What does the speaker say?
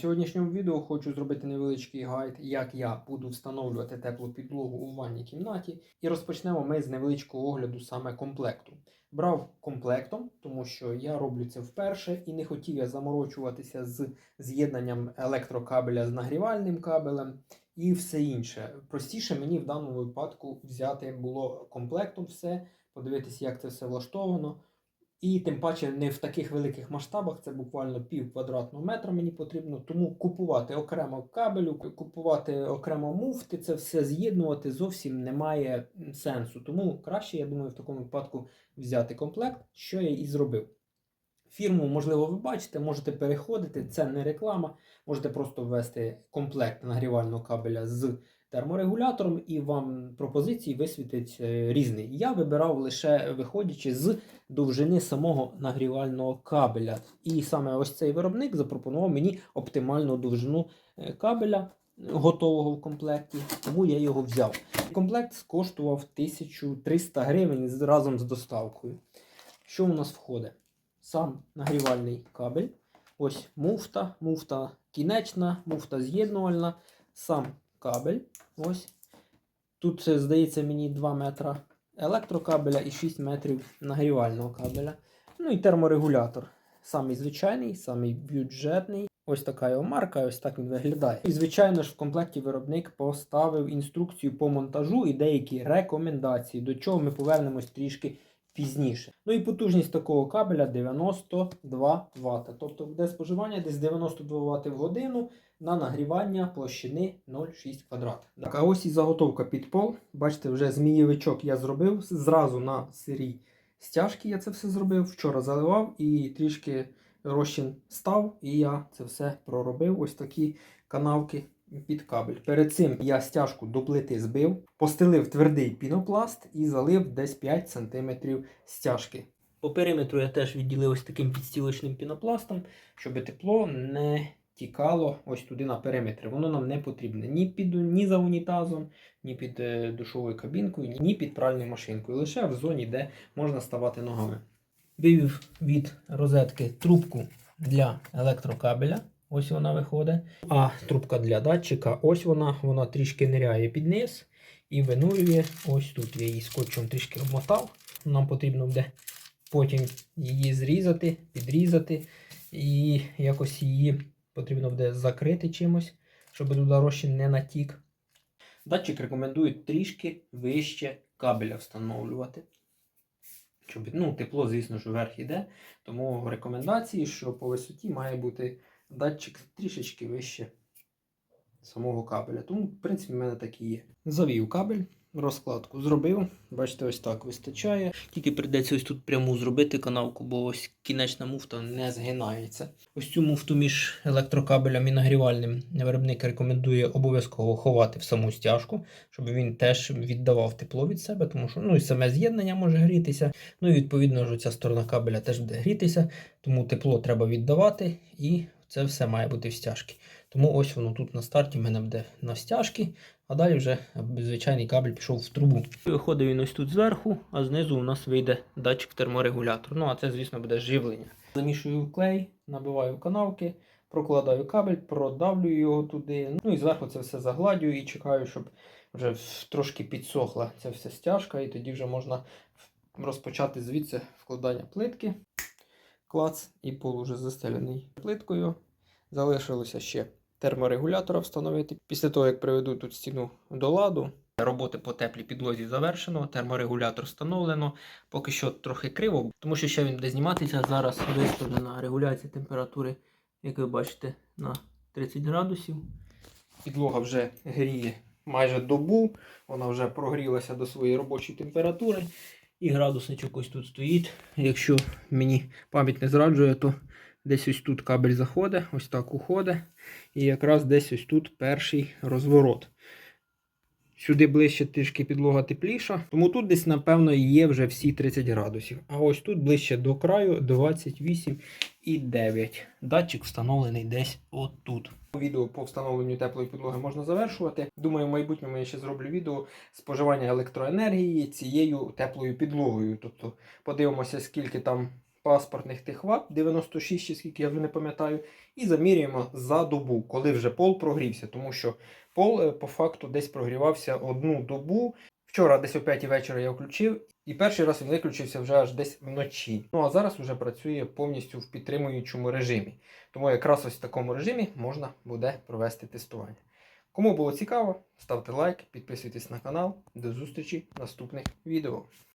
сьогоднішньому відео хочу зробити невеличкий гайд, як я буду встановлювати теплу підлогу у ванній кімнаті. І розпочнемо ми з невеличкого огляду саме комплекту. Брав комплектом, тому що я роблю це вперше і не хотів я заморочуватися з з'єднанням електрокабеля з нагрівальним кабелем і все інше. Простіше мені в даному випадку взяти було комплектом все, подивитися, як це все влаштовано. І тим паче не в таких великих масштабах, це буквально пів квадратного метра мені потрібно. Тому купувати окремо кабелю, купувати окремо муфти, це все з'єднувати зовсім немає сенсу. Тому краще, я думаю, в такому випадку взяти комплект, що я і зробив. Фірму, можливо, ви бачите, можете переходити, це не реклама. Можете просто ввести комплект нагрівального кабеля з терморегулятором, і вам пропозиції висвітить е, різний. Я вибирав лише виходячи з довжини самого нагрівального кабеля. І саме ось цей виробник запропонував мені оптимальну довжину е, кабеля. Готового в комплекті, тому я його взяв. Комплект коштував 1300 гривень разом з доставкою. Що у нас входить? Сам нагрівальний кабель. Ось муфта, муфта кінечна, муфта з'єднувальна, сам кабель. Ось. Тут, здається, мені 2 метра електрокабеля і 6 метрів нагрівального кабеля. Ну і терморегулятор. Самий звичайний, самий бюджетний. Ось така його марка, ось так він виглядає. І, звичайно ж, в комплекті виробник поставив інструкцію по монтажу і деякі рекомендації, до чого ми повернемось трішки пізніше. Ну і потужність такого кабеля 92 Вт. Тобто буде споживання десь 92 Вт в годину на нагрівання площини 0,6 квадрат. Так, а ось і заготовка під пол. Бачите, вже змієвичок я зробив зразу на сирій стяжки. Я це все зробив. Вчора заливав і трішки розчин став, і я це все проробив. Ось такі канавки під кабель. Перед цим я стяжку до плити збив, постелив твердий пінопласт і залив десь 5 см стяжки. По периметру я теж відділив ось таким підстілочним пінопластом, щоб тепло не тікало ось туди на периметр. Воно нам не потрібне ні під ні за унітазом, ні під е, душовою кабінкою, ні під пральною машинкою. Лише в зоні, де можна ставати ногами. Вивів від розетки трубку для електрокабеля. Ось вона виходить. А трубка для датчика, ось вона, вона трішки ниряє під низ і винурює ось тут. Я її скотчем трішки обмотав. Нам потрібно буде потім її зрізати, підрізати, і якось її потрібно буде закрити чимось, щоб туди розчин не натік. Датчик рекомендують трішки вище кабеля встановлювати. Щоб, ну, тепло, звісно ж, вверх іде. Тому рекомендації, що по висоті має бути датчик трішечки вище самого кабеля. Тому, в принципі, в мене так і є. Завів кабель, розкладку зробив. Бачите, ось так вистачає. Тільки прийдеться ось тут пряму зробити канавку, бо ось кінечна муфта не згинається. Ось цю муфту між електрокабелем і нагрівальним виробник рекомендує обов'язково ховати в саму стяжку, щоб він теж віддавав тепло від себе, тому що ну, і саме з'єднання може грітися. Ну і відповідно ж ця сторона кабеля теж буде грітися, тому тепло треба віддавати і це все має бути в стяжці. Тому ось воно тут на старті в мене буде на стяжці, а далі вже звичайний кабель пішов в трубу. Виходить він ось тут зверху, а знизу у нас вийде датчик терморегулятор. Ну а це, звісно, буде живлення. Замішую клей, набиваю канавки, прокладаю кабель, продавлюю його туди. Ну і зверху це все загладюю і чекаю, щоб вже трошки підсохла ця вся стяжка, і тоді вже можна розпочати звідси вкладання плитки. Клац і пол уже застелений плиткою. Залишилося ще терморегулятора встановити. Після того, як приведу тут стіну до ладу, роботи по теплій підлозі завершено, терморегулятор встановлено. Поки що трохи криво, тому що ще він буде зніматися. Зараз виставлена регуляція температури, як ви бачите, на 30 градусів. Підлога вже гріє майже добу, вона вже прогрілася до своєї робочої температури. І градусничок ось тут стоїть. Якщо мені пам'ять не зраджує, то десь ось тут кабель заходить, ось так уходить. І якраз десь ось тут перший розворот. Сюди ближче трішки підлога тепліша, тому тут десь, напевно, є вже всі 30 градусів. А ось тут ближче до краю 28,9. Датчик встановлений десь отут. Відео по встановленню теплої підлоги можна завершувати. Думаю, в майбутньому я ще зроблю відео споживання електроенергії цією теплою підлогою. Тобто подивимося, скільки там паспортних тих ват 96 чи скільки я вже не пам'ятаю, і замірюємо за добу, коли вже пол прогрівся, тому що пол е, по факту десь прогрівався одну добу. Вчора десь о 5 вечора я включив, і перший раз він виключився вже аж десь вночі. Ну а зараз вже працює повністю в підтримуючому режимі. Тому якраз ось в такому режимі можна буде провести тестування. Кому було цікаво, ставте лайк, підписуйтесь на канал. До зустрічі в наступних відео.